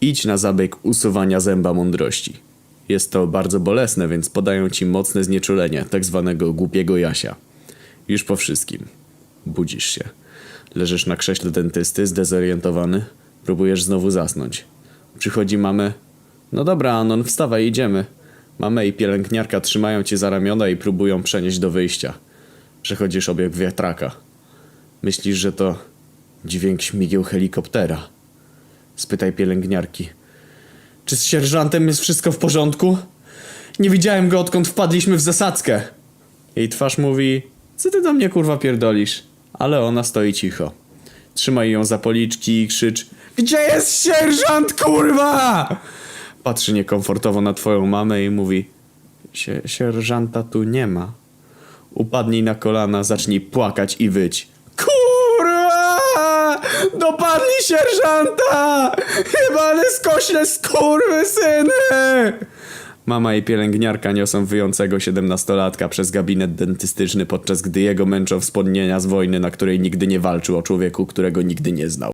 Idź na zabieg usuwania zęba mądrości. Jest to bardzo bolesne, więc podają ci mocne znieczulenie, tak zwanego głupiego Jasia. Już po wszystkim. Budzisz się. Leżysz na krześle dentysty, zdezorientowany. Próbujesz znowu zasnąć. Przychodzi mamy. No dobra, Anon, wstawaj, idziemy. Mama i pielęgniarka trzymają cię za ramiona i próbują przenieść do wyjścia. Przechodzisz obieg wiatraka. Myślisz, że to dźwięk śmigieł helikoptera. Spytaj pielęgniarki. Czy z sierżantem jest wszystko w porządku? Nie widziałem go odkąd wpadliśmy w zasadzkę. Jej twarz mówi, co ty do mnie kurwa pierdolisz? Ale ona stoi cicho. Trzymaj ją za policzki i krzycz, gdzie jest sierżant kurwa? Patrzy niekomfortowo na twoją mamę i mówi, "Sie- sierżanta tu nie ma. Upadnij na kolana, zacznij płakać i wyć. Dopadli sierżanta! Jebany skośle skurwysyny! Mama i pielęgniarka niosą wyjącego siedemnastolatka przez gabinet dentystyczny, podczas gdy jego męczą wspomnienia z wojny, na której nigdy nie walczył o człowieku, którego nigdy nie znał.